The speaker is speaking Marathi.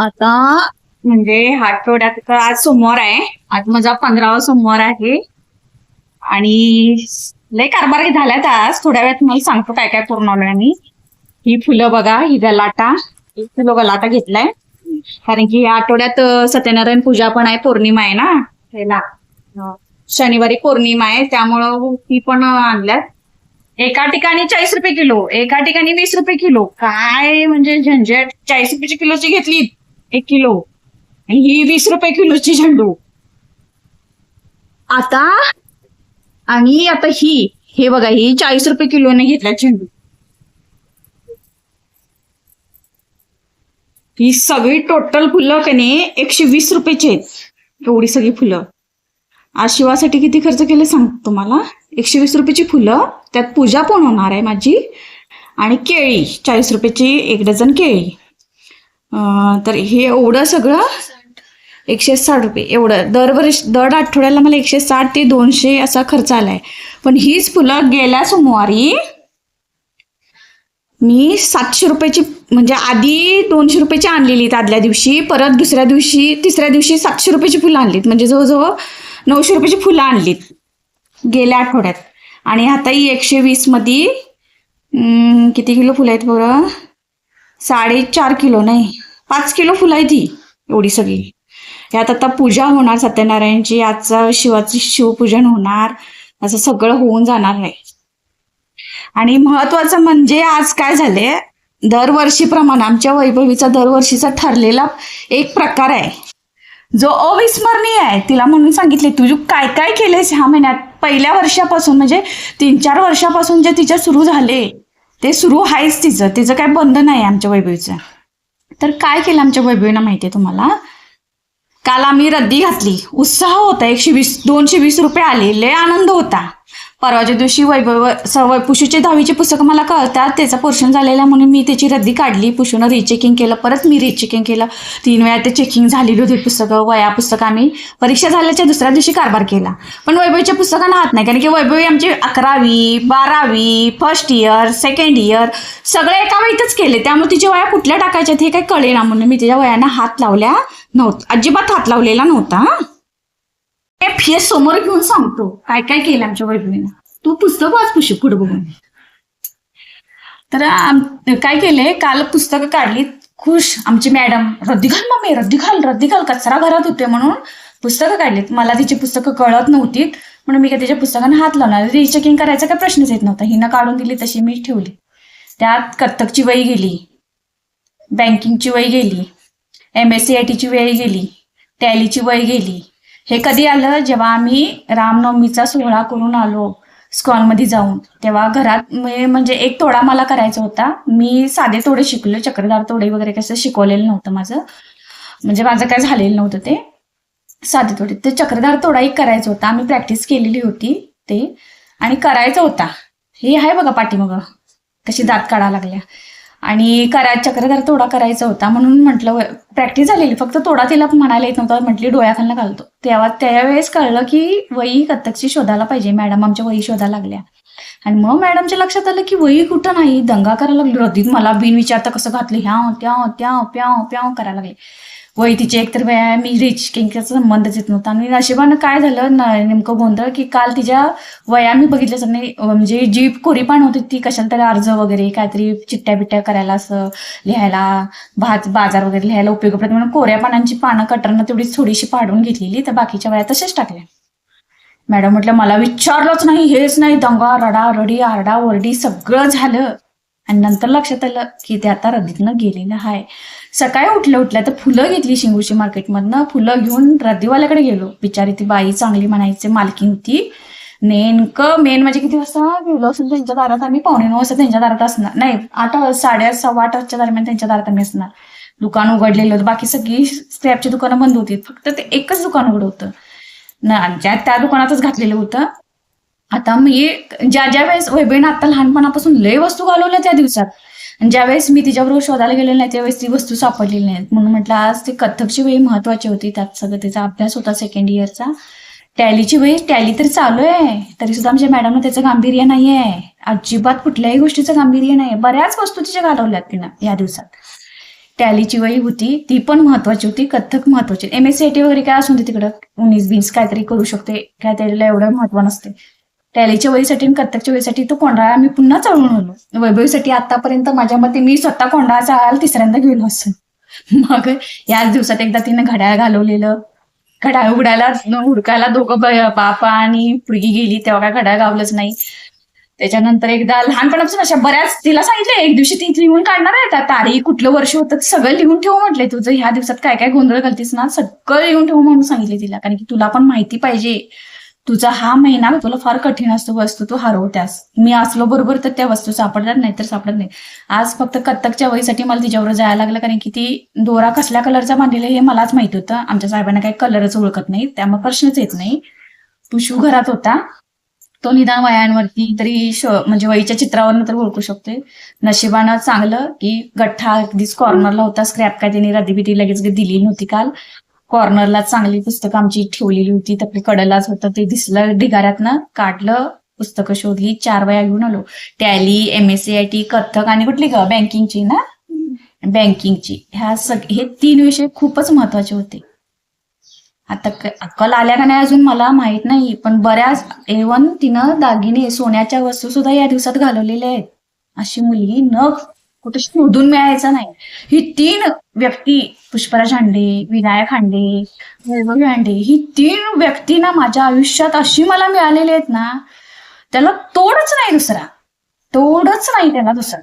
आता म्हणजे हा आठवड्यात आज सोमवार आहे. आज माझा पंधरावा सोमवार आहे. आणि लय कारभार झाल्यात आज. थोड्या वेळात मला सांगतो काय काय करून आलोय ही फुलं बघा ही गलाटा किलो गलाटा घेतलाय. कारण की या आठवड्यात सत्यनारायण पूजा पण आहे पौर्णिमा आहे ना? त्याला शनिवारी पौर्णिमा आहे त्यामुळं ती पण आणल्यात. एका ठिकाणी चाळीस रुपये किलो एका ठिकाणी वीस रुपये किलो. काय म्हणजे झंझट. चाळीस रुपयाची किलोची घेतली एक किलो. आणि ही वीस रुपये किलोची झेंडू. आता आणि आता ही हे बघा ही चाळीस रुपये किलोने घेतल्या झेंडू. ही सगळी टोटल फुलं का नाही एकशे वीस रुपयाची आहेत. एवढी सगळी फुलं. आज शिवासाठी किती खर्च केले सांगतो तुम्हाला? एकशे वीस रुपयाची फुलं त्यात पूजा पण होणार आहे माझी. आणि केळी चाळीस रुपयाची एक डझन केळी. तर हे एवढं सगळं एकशे साठ रुपये. एवढं. दरवर्ष दर आठवड्याला मला एकशे साठ ते दोनशे असा खर्च आलाय. पण हीच फुलं गेल्या सोमवारी मी सातशे रुपयाची म्हणजे आधी दोनशे रुपयाची आणलेली आदल्या दिवशी परत दुसऱ्या दिवशी तिसऱ्या दिवशी सातशे रुपयाची फुलं आणलीत. म्हणजे जवळजवळ नऊशे रुपयाची फुलं आणलीत गेल्या आठवड्यात. आणि आता ही एकशे वीसमध्ये किती किलो फुलं आहेत बरं? साडेचार किलो नाही पाच किलो फुलं आहे ती एवढी सगळी. यात आता पूजा होणार सत्यनारायणची आजचं शिवाची शिवपूजन होणार असं सगळं होऊन जाणार आहे आणि महत्वाचं म्हणजे आज काय झाले दरवर्षीप्रमाणे आमच्या वैभवीचा दरवर्षीचा ठरलेला एक प्रकार आहे. जो अविस्मरणीय आहे तिला म्हणून सांगितले तुझी काय काय केलेस ह्या महिन्यात? पहिल्या वर्षापासून म्हणजे तीन चार वर्षापासून जे तिच्या सुरू झाले ते सुरू आहेच तिचं. तिचं काय बंद नाही आमच्या वैभवीचं. तर काय केलं आमच्या वैभवीनं माहिती आहे तुम्हाला? काल आम्ही रद्दी घातली. उत्साह होता. एकशे वीस दोनशे वीस रुपये आले. लय आनंद होता. परवाच्या दिवशी वैभव स- पुशूचे दहावीचे पुस्तकं मला कळतात. त्याचा पोर्शन झालेला म्हणून मी त्याची रद्दी काढली. पुशूनं रिचेकिंग केलं. परत मी रिचेकिंग केलं. तीन वेळा ते चेकिंग झालेली होती पुस्तकं. वया पुस्तकं आम्ही परीक्षा झाल्याच्या दुसऱ्या दिवशी कारभार केला. पण वैभवीच्या पुस्तकांना हात नाही. कारण की वैभवी आमची अकरावी बारावी फर्स्ट इयर सेकंड इयर सगळे एका वेळीतच केले. त्यामुळे तिच्या वया कुठल्या टाकायच्या हे काही कळेना म्हणून मी तिच्या वयांना हात लावल्या नव्हता. अजिबात हात लावलेला नव्हता हां. हे समोर घेऊन सांगतो. काय काय केलं आमच्या वैभवीनं तू पुस्तक वाच पुशी पुढे बघून. तर काय केले काल पुस्तकं काढली खुश आमची मॅडम रद्दी घाल मम्मी रद्दी घाल रद्दी घाल कचरा घरात होते म्हणून पुस्तकं काढलीत. मला तिची पुस्तकं कळत नव्हती म्हणून मी काय तिच्या पुस्तकांना हात लावणार रिचेकिंग करायचा काय प्रश्नच येत नव्हता. हिनं काढून दिली तशी मी ठेवली. त्यात कथ्थकची वही गेली. बँकिंगची वही गेली. एम एस सी आय टीची वेळ गेली. टॅलीची वय गेली. हे कधी आलं? जेव्हा आम्ही रामनवमीचा सोहळा करून आलो स्कॉलमध्ये जाऊन. तेव्हा घरात म्हणजे एक तोडा मला करायचा होता. मी साधे तोडे शिकलो. चक्रधार तोडे वगैरे कसं शिकवलेलं नव्हतं माझं. म्हणजे माझं काय झालेलं नव्हतं ते. साधे तोडे. ते चक्रधार तोडा एक करायचा होता. आम्ही प्रॅक्टिस केलेली होती ते. आणि करायचा होता. हे आहे बघा पाठीमागं. कशी दात काढा लागल्या. आणि करा चक्रधार तोडा करायचा होता म्हणून म्हटलं प्रॅक्टिस झालेली. फक्त तोडा तिला म्हणायला येत नव्हता म्हटली डोळ्याखालनं घालतो. तेव्हा त्यावेळेस कळलं की वही कथ्थकची शोधायला पाहिजे. मॅडम आमच्या वही शोधायला लागल्या. आणि मग मॅडमच्या लक्षात आलं की वही कुठं नाही दंगा करायला लागली. रद्दीत मला बिन विचारता कसं घातलं? ह्या त्या त्या प्याव प्याव करायला लागले. वय तिची एकतर वेळा मी रिच किंकाचा संबंधच येत नव्हता. आणि नशिबानं काय झालं नेमकं गोंधळ की काल तिच्या वया मी बघितलं नाही म्हणजे जी कोरीपान होती ती कशाला तरी अर्ज वगैरे काहीतरी चिट्ट्या बिट्ट्या करायला असं लिहायला भात बाजार वगैरे लिहायला उपयोग पडत म्हणून कोऱ्या पानांची पानं कटरनं तेवढी थोडीशी पाडून घेतलेली तर बाकीच्या वया तशाच टाकल्या. मॅडम म्हटलं मला विचारलंच नाही हेच नाही दंगा रडा रडी आरडा ओरडी सगळं झालं. आणि नंतर लक्षात आलं की ते आता रद्दीतनं गेलेलं आहे सकाळी उठल्या उठल्या तर फुलं घेतली शिंगोशी मार्केटमधनं. फुलं घेऊन रद्दीवाल्याकडे गेलो. बिचारी ती बाई चांगली म्हणायची मालकी होती नेमकं मेन म्हणजे किती वाजता गेलो असेल त्यांच्या दारात? आम्ही पावणे नऊ वाजता त्यांच्या दारात असणार. नाही आठ साडे सव्वा आठच्या दरम्यान त्यांच्या दारात आम्ही असणार. दुकान उघडलेलं होतं. बाकी सगळी स्क्रॅपची दुकानं बंद होती. फक्त ते एकच दुकान उघडं होतं. ना ज्या त्या दुकानातच घातलेलं होतं. आता मी ज्या ज्या वेळेस वैभवीनं आता लहानपणापासून लय वस्तू घालवल्या त्या दिवसात आणि ज्यावेळेस मी तिच्याबरोबर शोधायला गेलेली नाही त्यावेळेस ती वस्तू सापडलेली नाही म्हणून म्हटलं आज ती कथकची वही महत्वाची होती. त्यात सगळं तिचा अभ्यास होता सेकंड इयरचा टॅलीची वही टॅली तर चालू आहे. तरी सुद्धा आमच्या मॅडमनं त्याचं गांभीर्य नाही आहे अजिबात कुठल्याही गोष्टीचं गांभीर्य नाही बऱ्याच वस्तू तिच्या घालवल्यात तिनं या दिवसात. टॅलीची वही होती. ती पण महत्वाची होती. कथ्थक महत्वाची M S C I T वगैरे काय असून दे तिकडं. उन्नीस बीस काहीतरी करू शकते. काय त्याला एवढं महत्त्व नसते. टॅलीच्या वहीसाठी आणि कथ्थकच्या वहीसाठी तो कोंडाळा आम्ही पुन्हा चढून आलो वैभवीसाठी आतापर्यंत माझ्या मते मी स्वतः कोंडाळा चाळायला तिसऱ्यांदा गेलो असेल. मग याच दिवसात एकदा तिनं घड्याळ घालवलेलं. घड्याळ उघडायला हुडकायला दोघं बापा आणि पुरगी गेली तेव्हा काय घड्याळ गावलंच नाही. त्याच्यानंतर एकदा लहानपणापासून अशा बऱ्याच तिला सांगितलं एक दिवशी ती लिहून काढणार आहे आता तारीख कुठलं वर्ष होतं सगळं लिहून ठेवू म्हटलंय तुझं ह्या दिवसात काय काय गोंधळ घालतीस ना सगळं लिहून ठेवू म्हणून सांगितले तिला. कारण की तुला पण माहिती पाहिजे. तुझा हा महिना तुला फार कठीण असतो वस्तू तू हरवत्यास मी असलो बरोबर तर त्या वस्तू सापडणार नाही तर सापडत नाही. आज फक्त कत्तकच्या वहीसाठी मला तिच्यावर जायला लागलं कारण की ती दोरा कसल्या कलरचा बांधलेला हे मलाच माहीत होतं. आमच्या साहेबांना काही कलरच ओळखत नाही त्यामुळे प्रश्नच येत नाही. तू शू घरात होता. तो निदान वयांवरती तरी म्हणजे वहीच्या चित्रावरनं तर ओळखू शकतोय. नशिबानं चांगलं की गठ्ठा अगदीच कॉर्नरला होता स्क्रॅप काय त्यांनी रद्दीबिटी लगेच दिली नव्हती काल. कॉर्नरला चांगली पुस्तकं आमची ठेवलेली होती. आपली कडलाच होतं. ते दिसलं ढिगाऱ्यातनं काढलं पुस्तकं शोधली. चार वया घेऊन आलो. Tally M S C I T Kathak आणि कुठली ग? बँकिंगची ना? बँकिंगची ह्या सग हे तीन विषय खूपच महत्त्वाचे होते. आता क- अक्कल आल्या का नाही अजून मला माहीत नाही. पण बऱ्याच एवन तिनं दागिने सोन्याच्या वस्तू सुद्धा या दिवसात घालवलेल्या आहेत. अशी मुलगी न कुठे शोधून मिळायचं नाही. ही तीन व्यक्ती पुष्पराज हांडे विनायक हांडे वैभवी हांडे ही तीन व्यक्ती ना माझ्या आयुष्यात अशी मला मिळालेली आहेत ना त्याला तोडच नाही दुसरा. तोडच नाही त्याला दुसरा.